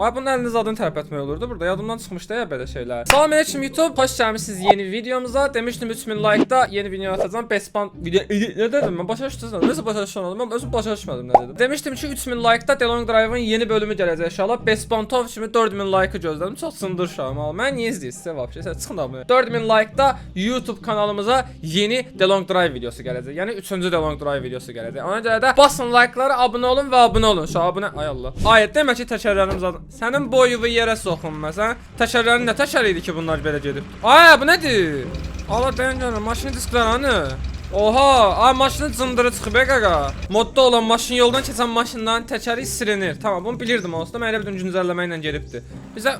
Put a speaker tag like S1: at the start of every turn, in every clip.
S1: Ay bunun eliniz adını tərpətmək olurdu burada. Yadımdan çıxmışdı ya belə şeylər. Salam aleyküm YouTube. Xoş gəlmisiniz yeni videomuza. Demişdim 3000 like-da yeni video atacağam. Bespan video ne dedim mən başa düşdünüz? Nəsə başa düşmədim. Mən özüm başa düşmədim nə dedim. Demişdim ki 3000 like-da Delong Drive-ın yeni bölümü gələcək inşallah. Bespantov kimi 4000 like-ı gözlədim. Çox sındır uşağım. Mən niyə izləyirsiniz vəbşə? Sən çıxın da bunu. 4000 like-da YouTube kanalımıza yeni Delong Drive videosu gələcək. Yəni 3-cü Delong Drive videosu gələcək. Ona görə də basın like-lara, abunə olun və abunə olun. Şu abunə ay Allah. Ayət demək ki təkərlərimiz adı. Sənin boyunu yerə soxunmasan. Təkərlərin nə təkər idi ki bunlar belə gedib? Ay bu nədir? Allah dayan görüm maşın diskləri hani? Oha, ay maşının cındırı çıxıb e qaqa. Modda olan maşın yoldan keçən maşından təkəri silinir. Tamam, bunu bilirdim onsuz da mən elə bir güncəlləmə ilə gedibdi. Bizə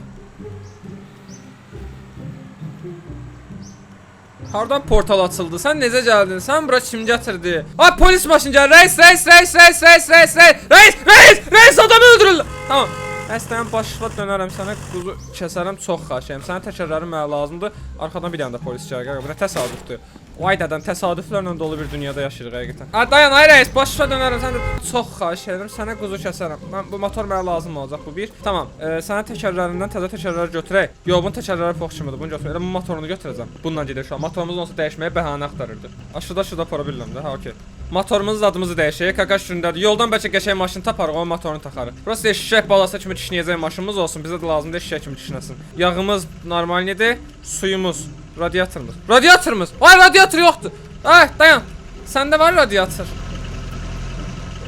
S1: Hardan portal açıldı? Sən necə gəldin? Sən bura kim gətirdi? Ay polis maşını gəlir. Reis, reis, reis, reis, reis, reis, reis, reis, reis, reis adamı öldürürlər. Tamam. Əslən başla dönərəm sənə quzu kəsərəm çox xahiş edirəm. Sənin təkərlərin mənə lazımdır. Arxadan bir dənə də polis gəlir. Bu nə təsadüfdür? Vay dədən təsadüflərlə dolu bir dünyada yaşayırıq həqiqətən. A dayan ay reis, başla dönərəm sən də çox xahiş edirəm. Sənə quzu kəsərəm. Mən bu motor mənə lazım olacaq bu bir. Tamam. E, sənə təkərlərindən təzə təkərləri götürək. Yo, bunun təkərləri fox kimidir. Bunu götür. Elə bu motorunu götürəcəm. Bununla gedir şu an. Motorumuz olsa dəyişməyə bəhanə axtarırdı. Aşıda şurada para bilmirəm də. Ha, okey. Motorumuzun adımızı dəyişək. Kakaş gündədir. Yoldan bəlkə qəşəng maşın taparıq, o motorunu taxarıq. Prosta eşşək balası kimi kişniyəcək maşınımız olsun. Bizə də lazımdır eşşək kimi kişnəsin. Yağımız normal nədir? Suyumuz, radiatorumuz. Radiatorumuz. Ay radiator yoxdur. Ay dayan. Səndə var radiator.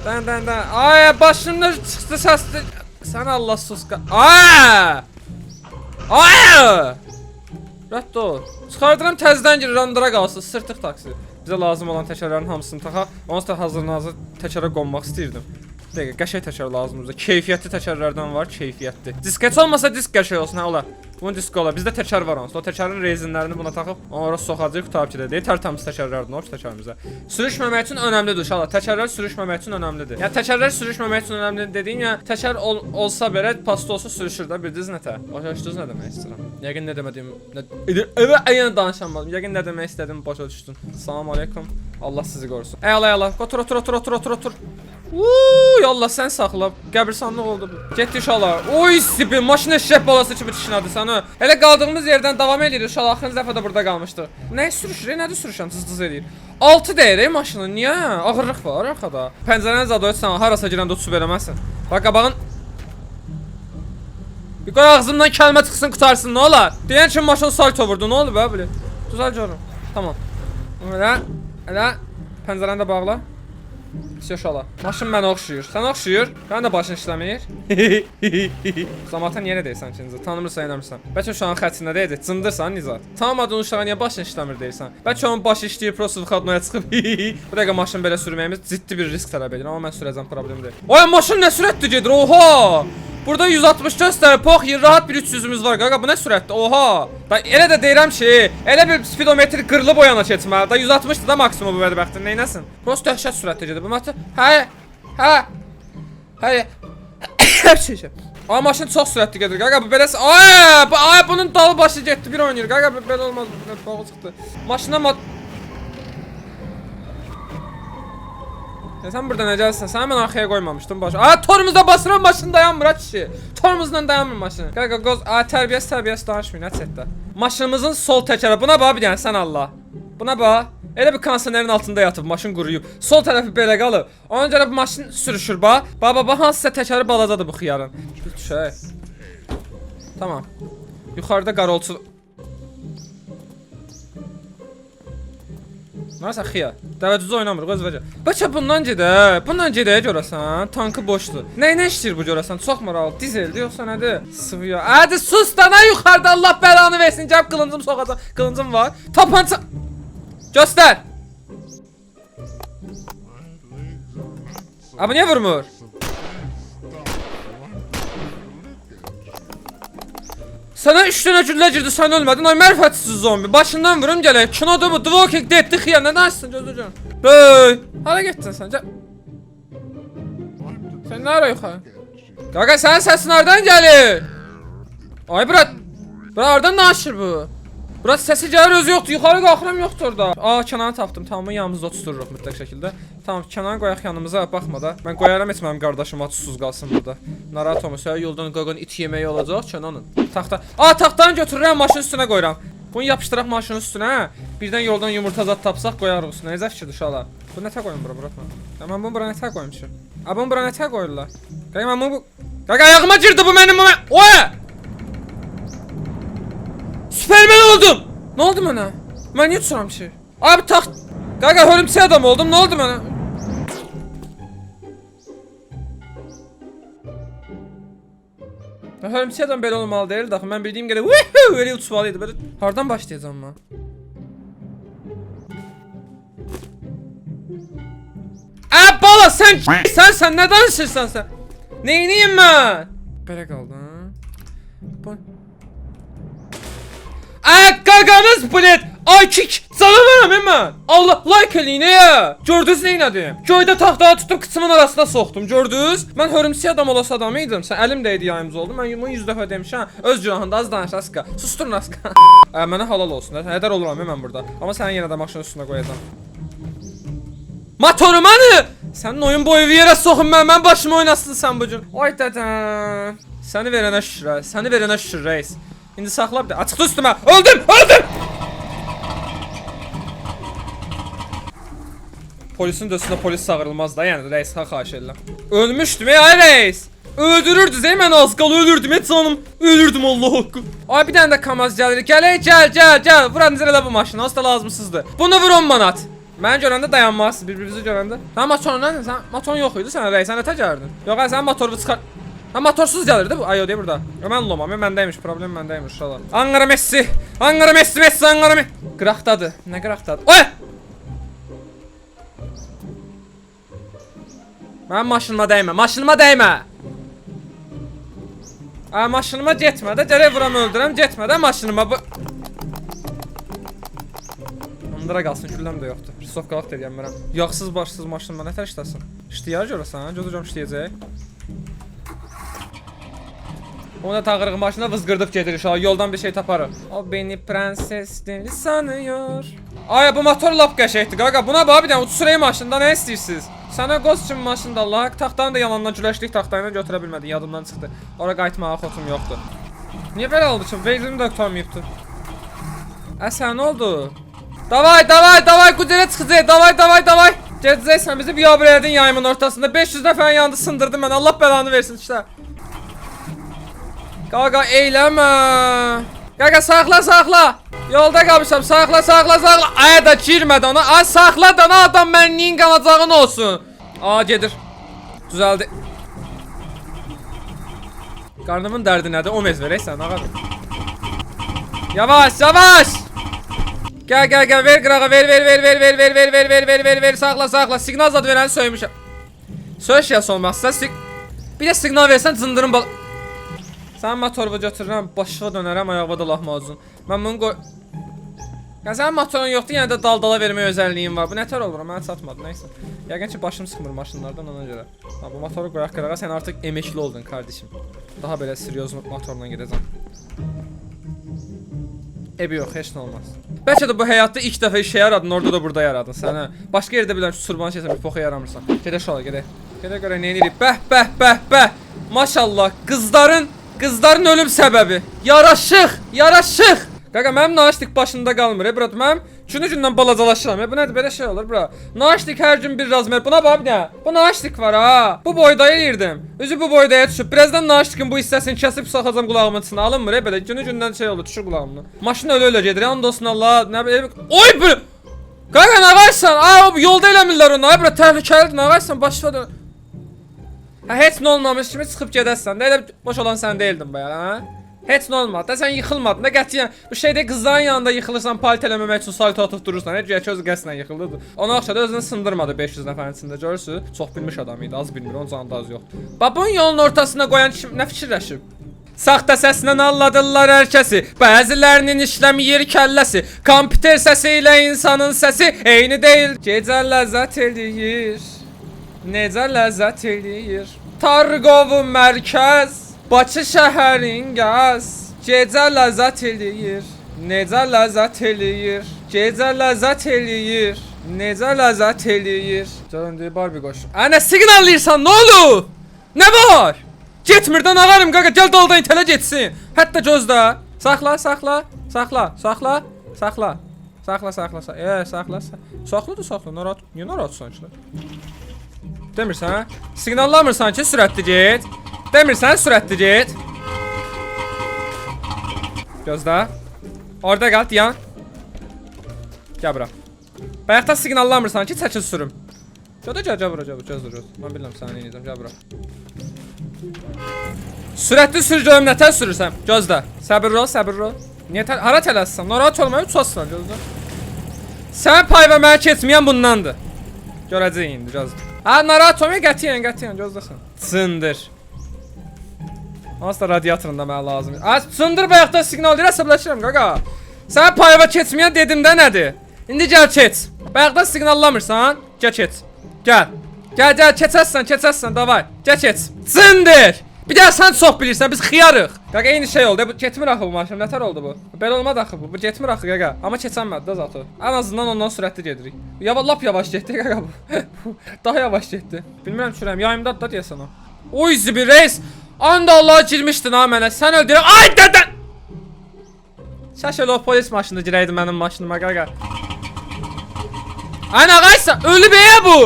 S1: Dayan dayan dayan. Ay başımda çıxdı səsli. Sən Allah sus. Ay! Ay! Rədd ol. Çıxardıram təzədən gir randıra qalsın. Sırtıq taksi. Bizə lazım olan təkərlərin hamısını taxa. Onsuz da hazır-nazır təkərə qonmaq istəyirdim. Bir dəqiqə, qəşəng təkər lazımdır bizə. Keyfiyyətli təkərlərdən var, keyfiyyətli. Disk heç olmasa disk qəşəng olsun, hə ola. Bunun diski ola. Bizdə təkər var onsuz. O təkərin rezinlərini buna taxıb, onlara soxacağıq, qutarıb gedəcək. Tərtəmiz təkərlərdir o təkərimizə. Sürüşməmək üçün önəmlidir uşaqlar. Təkərlər sürüşməmək üçün önəmlidir. Yəni təkərlər sürüşməmək üçün önəmlidir dediyim ya, təkər ol, olsa belə pasta olsa sürüşür də bildiniz nətə? Başa düşdünüz nə demək istəyirəm? Yəqin nə demədiyim, nə Evet, yenə danışamadım. Yəqin nə demək istədim başa düşdün. Salam aleykum. Allah sizi qorusun. Əyala, əyala. Otur, otur, otur, otur, otur, otur. Uuu, yallah sən saxla. Qəbirstanlıq oldu bu. Getdi uşaqlar. Oy, sibi, maşın eşək balası kimi tişinadı səni. Elə qaldığımız yerdən davam edirik. Uşaqlar axırıncı dəfə də burada qalmışdıq. Nə sürüşür? Nədir sürüşən? Cız-cız eləyir. 6 deyir ey maşının. Niyə? Ağırlıq var arxada. Pəncərəni zad oysan, harasa girəndə su verəməzsən. Bax qabağın Bir qoy ağzımdan kəlmə çıxsın qutarsın, nə olar? Deyən kimi maşın salto vurdu, nə oldu bə belə? Düzəl görüm. Tamam. Elə, elə pəncərəni də bağla. Pis yaşala. Maşın mənə oxşuyur. Sən oxşuyur. Mən də başın işləmir. Zamata niyə elə deyirsən ikinci? Tanımırsan, inanmırsan. Bəlkə uşağın xəttində deyəcək. Cındırsan Nizat. Tanımadığın uşağa niyə başın işləmir deyirsən? Bəlkə onun başı işləyir, prosta xadmaya çıxıb. Bu dəqiqə maşın belə sürməyimiz ciddi bir risk tələb edir, amma mən sürəcəm, problem deyil. Ay maşın nə sürətli gedir? Oha! Burada 160 göstərir, pox, rahat bir 300-ümüz var. Qaqa bu nə sürətdir? Oha! Da elə də deyirəm ki, elə bir speedometr qırılıb o yana keçməli. Da 160-dır da maksimum bu bədbəxtin. Neynəsin? Prosta dəhşət sürətli gedir. Arabamı atı. Hə. Hə. Hə. Ama maşın çok süratli gelir. Kanka bu beləsi Ay, bu, ay bunun dalı başı getdi bir oynayır kanka bu belə olmaz. Bu bağlı çıxdı Maşına mat Ya sen burada necəlisin sen ben arkaya koymamıştım başı. Aa torumuzda basıram maşın dayanmır aç işi Torumuzdan dayanmır maşını Kanka göz aa terbiyesiz terbiyesiz. Danışmayın aç etdi Maşınımızın sol tekeri buna babi yani sen Allah. Buna bax. Elə bir kondisionerin altında yatıb maşın quruyub. Sol tərəfi belə qalıb. Ona görə bu maşın sürüşür bax. Bax bax bax hansısa təkəri balacadır bu xiyarın. Şey. Tamam. Yuxarıda qarolçu Nəsə xiya. Dəvəcüzü oynamır, qoz vəcə. Bəlkə bundan gedə, bundan gedəyə görəsən, tankı boşdur. Nə nə işləyir bu görəsən? Çox maraqlı. Dizeldir yoxsa nədir? Sıvıya. Hadi sus da nə yuxarıda Allah bəlanı versin. Gəl qılıncım soxacaq. Qılıncım var. Tapança Göster. Abi niye vurmuyor? Sana üç tane cülle girdi sen ölmedin. O merfatsiz zombi. Başından vurum gele Kinodu bu The Walking Dead'di xiyandan açsın gözücün Böy Hara getdin sen gel. Sen nara yuxarı Qaqa sənin səsin hardan gəlir Ay bura Bura hardan naşır bu? Burası səsi gəlir özü yoxdur. Yuxarı qalxıram yoxdur orada. Aa kənarı tapdım. Tamam yanımızda tutururuq mütləq şəkildə. Tamam kənarı qoyaq yanımıza. Baxma da. Mən qoyaram heç mənim qardaşım atsız qalsın burada. Narahat olma. Yoldan qoyğun it yeməyi olacaq kənanın. Taxta. Aa taxtanı götürürəm maşının üstünə qoyuram. Bunu yapışdıraq maşının üstünə. Birdən yoldan yumurta zad tapsaq qoyarıq üstünə. Necə fikirdir uşaqlar? Bu nətə qoyum bura, buraxma. Ya mən bunu bura nətə qoymuşam? A bunu bura nətə qoyurlar? Qaqa mən bunu bu... Qaqa ayağıma girdi bu mənim bu. Oya! Süpermen oldum! Ne oldu bana? Ben niye tuturam ki? Abi taxt... Qaqa hörümçək adam oldum, ne oldu bana? Hörümçək adam belə olmalı deyil daxı. Mən bildiyim qədər vuhuu elə uçmalıydı. Belə hardan başlayacağam mən? Aa bala sen sen sen ne danışırsan sen? Neyniyim ben? Belə qaldı ha? Bu... Aa qaganız bilet! Ay kik! Canavarım hemen! Allah like eləyin ya! Gördünüz neylədim? Göydə taxtaya tutub kıçımın arasına soxdum, gördünüz? Mən hörümçək adam olası adam idim. Sən əlim dəydi yayımız oldu. Mən bunu 100 dəfə demişəm. Öz günahında az danış Aska. Susturun Aska. Ə, mənə halal olsun. Hədər oluram mən burada. Amma səni yenə də maşının üstünə qoyacağam. Motorumanı! Sənin oyun boyu bir yerə soxun mən, mən başımı oynasın sən bu gün. Ay dədən. Səni verənə şükür, səni verənə şükür reis. Şimdi sakla bir de. Açıkta üstüme. Öldüm. Öldüm. Polisin de üstüne polis sağırılmaz da yani reis ha haşellem. Ölmüştüm ey reis. Öldürürdü değil mi? Ben az kal ölürdüm et sanım. Ölürdüm Allah hakkı. Ay bir tane de kamaz geldi. Gel ey gel gel gel. Vuran zirele bu maşını. Hasta lazımsızdı. Bunu vur on manat. Məncə görəndə dayanmazsınız, bir-birinizi görəndə. Sən motorundan, sən motorun yox idi sənə, rəy, sən nə təcərdin? Yox, sən motoru çıxart. Ha motorsuz gəlirdi bu. Ay o deyə burada. Mən lomam, ya məndəymiş, problem məndəymiş uşaqlar. Ankara Messi. Ankara Messi, Messi Ankara Messi. Qıraqdadır. Nə qıraqdadır? Oy! Mənim maşınıma dəymə, maşınıma dəymə. Ay maşınıma getmə də, gərək vuram öldürəm, getmə də maşınıma bu. Onlara qalsın, gülləm də yoxdur. Risovqalıq da deyəmirəm. Yağsız başsız maşınma nətər işləsin? İşləyər görəsən, gözəcəm işləyəcək. Onu da tağırıq maşına vızqırdıb gedir inşallah. Yoldan bir şey taparıq. O beni prenses sanıyor. Ay bu motor lap qəşəngdir qaqa. Buna bax bir dənə uçur ey maşında nə istəyirsiniz? Sənə üçün maşında Allah. Taxtanı da yalandan güləşdik taxtayla götürə bilmədik. Yadımdan çıxdı. Ora qayıtmağa xoşum yoxdur. Niyə belə oldu ki? Vezim də tutamıyıbdı. Ə sən nə oldu? Davay davay davay Kucera çıxacaq. Davay davay davay. Gedəcəksən bizi biabır elədin yayımın ortasında. 500 dəfə yandı sındırdın mən. Allah bəlanı versin işte. Qaqa eyləmə. Qaqa saxla saxla. Yolda qalmışam. Saxla saxla saxla. Aya da girmədi ona. Ay saxla da nə adam mənim neyin qalacağın olsun. Aa gedir. Düzəldi. Qarnımın dərdi nədir? O mez verəysən ağa. Yavaş yavaş. Gel gel gel ver qırağa ver ver ver ver ver ver ver ver ver ver ver ver saxla saxla siqnal zad verəni söymüşəm. Söz şey olmazsa bir də siqnal versən cındırın bal Sən motoru götürürəm, başığa dönərəm, ayağa da lahmacun. Mən bunu qoy Ya sənin motorun yoxdur, yenə də dal-dala vermək özəlliyin var. Bu nətər olur? Mənə çatmadı, nəysə. Yəqin ki, başım sıxmır maşınlardan ona görə. Ha, bu motoru qoyaq qırağa, sən artıq emekli oldun kardeşim. Daha belə seryoz motorla gedəcəm. Ebi yox, heç nə olmaz. Bəlkə də bu həyatda ilk dəfə işə yaradın, orada da burada yaradın sənə. Başqa yerdə bilən surban şeysən, bir poxa yaramırsan. Gedək şola, gedək. Gedək görə nə edirik? Bəh, bəh, bəh, bəh. Maşallah, qızların, qızların ölüm səbəbi. Yaraşıq, yaraşıq. Qaqa mənim naşdik başında qalmır, e, brat. Mənim günü-gündən balacalaşıram. E, bu nədir belə şey olur, bura? Naşdik hər gün bir razmer. Buna bax dənə. Bu naşdik var ha. Bu boyda yeyirdim. Üzü bu boydaya düşüb. Birazdan naşdikin bu hissəsini kəsib saxacam qulağımın içinə. Alınmır, e, belə günü-gündən şey olur, düşür qulağımdan. Maşın ölə-ölə gedir. And olsun Allah. Nə. Oy bu. Qaqa nə varsan? Aa, yolda eləmirlər onu. Ay, bura təhlükəlidir. Nə varsan? Başla dön. Ha, heç nə olmamış kimi çıxıb gedəsən. Nə elə boş olan sən deyildin baya, ha? Heç nə olmadı. Da sən yıxılmadın da qətiyyən. Bu şeydə qızların yanında yıxılırsan, palit eləməmək üçün sayt atıb durursan. Güya ki özü qəsdən yıxıldı. Ona oxşadı özünü sındırmadı 500 nəfərin içində. Görürsüz? Çox bilmiş adam. Az bilmir, onun canında az yoxdur. Babun yolun ortasına qoyan kim nə fikirləşib? Saxta səslə anladırlar hər kəsi. Bəzilərinin işləmir kəlləsi. Kompüter səsi ilə insanın səsi eyni deyil. Gecə ləzzət eləyir. Necə ləzzət eləyir. Targovun mərkəz, Bakı şəhərin qaz. Gecə ləzzət eləyir. Necə ləzzət eləyir. Gecə ləzzət eləyir. Necə ləzzət eləyir. Canım deyir Barbie qoş. Ana siqnallıyırsan, nə olub? Nə var? Getmirdən ağarım qaqa, gəl daldan itələ getsin. Hətta gözlə. Saxla, saxla, saxla, saxla, saxla. Saxla, saxla, saxla. E, saxla. sa- Saxladı, saxla. Narahat. Niyə narahatsan ki? Demirsən? Siqnallamırsan ki, sürətli get. Demirsən, sürətli get. Gözlə. Orada qal, dayan. Gəl bura. Bayaqda siqnallamırsan ki, çəkil sürüm. Gəl, gəl, gəl bura, gəl, gəl, gəl. Mən bilmirəm səni nə edəcəm, gəl bura. Sürətli sür görüm nətər sürürsən. Gözlə. Səbirli ol, səbirli ol. Niyə hara tələssən? Narahat olma, uçasın, gözlə. Sən pay və mənə keçməyən bundandır. Görəcəyik indi, gözlə. Ha, narahat olma, qətiyyən, qətiyyən, gözləsən. Sındır. Hansısa radiatorunda mənə lazım. Az sındır bayaqda siqnal deyir, əsəbləşirəm qaqa. Sən payva keçməyən dedim də nədir? İndi gəl keç. Bayaqda siqnallamırsan, gəl keç. Gəl. Gəl, gəl, keçəsən, keçəsən, davay. Gəl keç. Sındır. Bir də sən çox bilirsən, biz xiyarıq. Qaqa eyni şey oldu. Bu getmir axı bu maşın. Nətər oldu bu? Belə olmadı axı bu. Bu getmir axı qaqa. Amma keçənmədi də zato. Ən azından ondan sürətli gedirik. Yava lap yavaş getdi qaqa bu. Daha yavaş getdi. Bilmirəm sürəm. Yayımda da deyəsən o. Oy zibi reis. Anda Allah girmişdin ha mənə. Sən öldürə. Ay dədən. Şaşıl o polis maşını girəydi mənim maşınıma qaqa. Ana qaysa ölü beyə bu.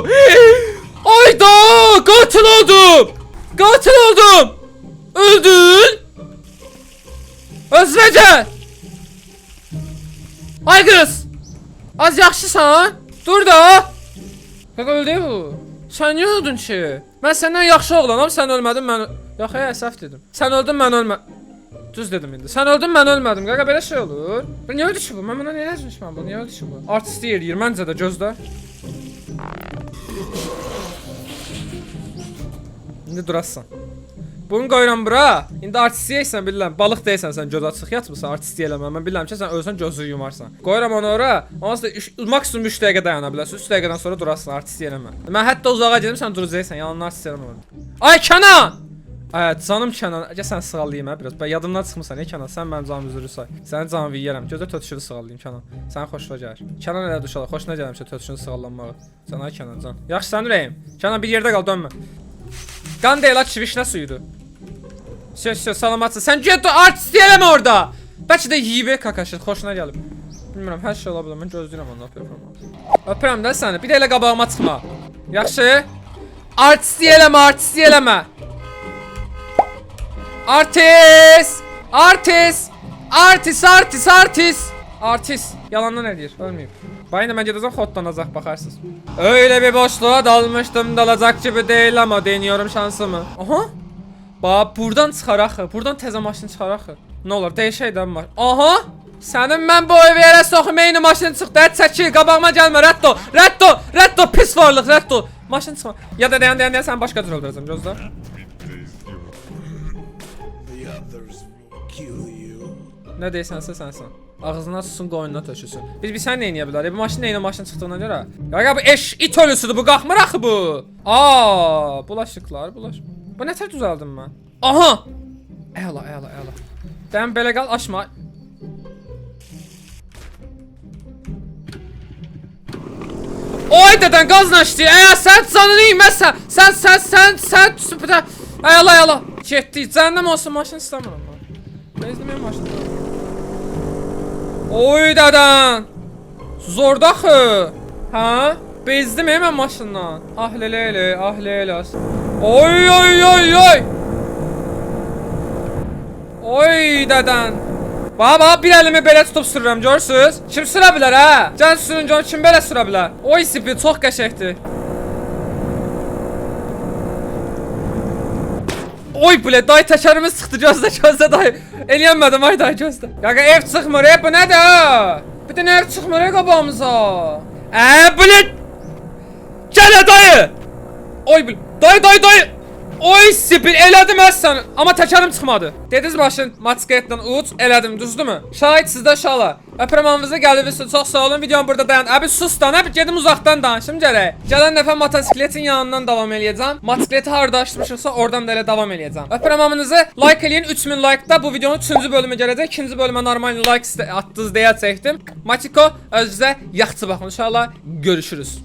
S1: Ayda qatil oldum. Qatil oldum. Öldün. Özünə gəl. Ay qız. Az yaxşısan? Dur da. Qaqa öldü bu. Sən niyə öldün ki? Mən səndən yaxşı oğlanam, sən ölmədin, mən... Yox, ey, səhv dedim. Sən öldün, mən ölmə... Düz dedim indi. Sən öldün, mən ölmədim. Qaqa belə şey olur. Niyə öldü ki bu? Mən buna niyə yazmışam bu? Niyə öldü ki bu? Artist eləyir, məncə də gözlə. İndi durasan. Bunu qoyuram bura. İndi artist yeysən bilirəm. Balıq deyilsən sən göz açıq yatmısan artist eləmə. Mən bilirəm ki sən ölsən gözünü yumarsan. Qoyuram onu ora. Onsuz da üç- maksimum 3 dəqiqə dayana bilərsən. 3 dəqiqədən sonra durarsan artist eləmə. Mən hətta uzağa gedim sən duracaqsan. Yalanlar artist eləmə. Ay Kənan! Ay canım Kənan, gəl sən sığallayım hə biraz. Bə yadımdan çıxmısan, ey Kənan, sən mənim canımı üzürü say. Sənin canını yeyərəm. Gözə tötüşünü sığallayım Kənan. Sən xoşuna gəlir. Kənan elə düşələ, xoşuna gəlmişə tötüşünü sığallanmağı. Sən ay Kənan can. Yaxşı sən ürəyim. Kənan bir yerdə qal, dönmə. Qan deyil, aç vişnə suyudur. Söz söz salamatsan. Sən get artist eləmə orada. Bəlkə də yeyib kakaşır, xoşuna gəlib. Bilmirəm, hər şey ola bilər. Mən gözləyirəm onu performans. Öpürəm də səni. Bir də elə qabağıma çıxma. Yaxşı? Artist eləmə, artist eləmə. Artist! Artist! Artist, artist, artist! Artist. Yalandan eləyir, ölməyib. Bayına mən gedəcəm xoddan azaq baxarsınız. Öyle bir boşluğa dalmışdım dalacak gibi değil ama deniyorum şansımı. Aha. Bax buradan çıxar axı. Buradan təzə maşın çıxar axı. Nə olar dəyişək də var. Aha. Sənin mən bu evi yerə soxum eyni maşın çıxdı. Hə çəkil, qabağıma gəlmə. Rədd ol. Rədd ol. Rədd ol pis varlıq, rədd ol. Maşın çıxma. Ya da dayan dayan dayan sən başqa cür öldürəcəm gözlə. Nə deyirsənsə sənsən. Ağzına susun, qoynuna tökülsün. Biz bir sən nə edə bilərik? Bu maşın nəyinə maşın çıxdığına görə. Qaqa bu eş it ölüsüdür, bu qalxmır axı bu. Aa, bulaşıqlar, bulaş. Bu nətər düzəldim mən? Aha! Əla, əla, əla. Dən belə qal, açma. Oy dədən qazla işləyir. Əya sən canını yeməsən. Sən sən sən sən süpürə. Əla, əla. Getdi. Cəhənnəm olsun maşın istəmirəm Oy dədən. Zordaxı. Hə? Bezdim mən maşından. Ah lelele, ah lelas. Oy oy oy oy. Oy dədən. Baba bir əlimi belə tutub sürürəm görürsüz? Kim sürə bilər hə? Gəl sürün gör kim belə sürə bilər? Oy sipi çox qəşəngdir. Oy bile day təkərimiz çıxdı gözlə gözlə day. Eləyənmədim ay day gözlə. Qaqa ev çıxmır, e, bu ha? Bir dənə ev çıxmır e, qabağımıza. Ə, bile. Gəl ə, dayı. Oy bil. Dayı dayı dayı. Oy sipil elədim mən sən. Amma təkərim çıxmadı. Dediniz başın Matsketdən uç elədim, düzdürmü? Şahid sizdə şala. Öpürəm hamınızı gəldiniz. Çox sağ olun. Videom burada dayan. Abi sus da, nə gedim uzaqdan danışım gərək. Gələn dəfə motosikletin yanından davam eləyəcəm. Motosikleti harda açmışıqsa oradan da elə davam eləyəcəm. Öpürəm hamınızı. Like eləyin. 3000 like-da bu videonun 3-cü bölümü gələcək. 2-ci bölümə normal like atdınız deyə çəkdim. Matiko özünüzə yaxşı baxın. İnşallah görüşürüz.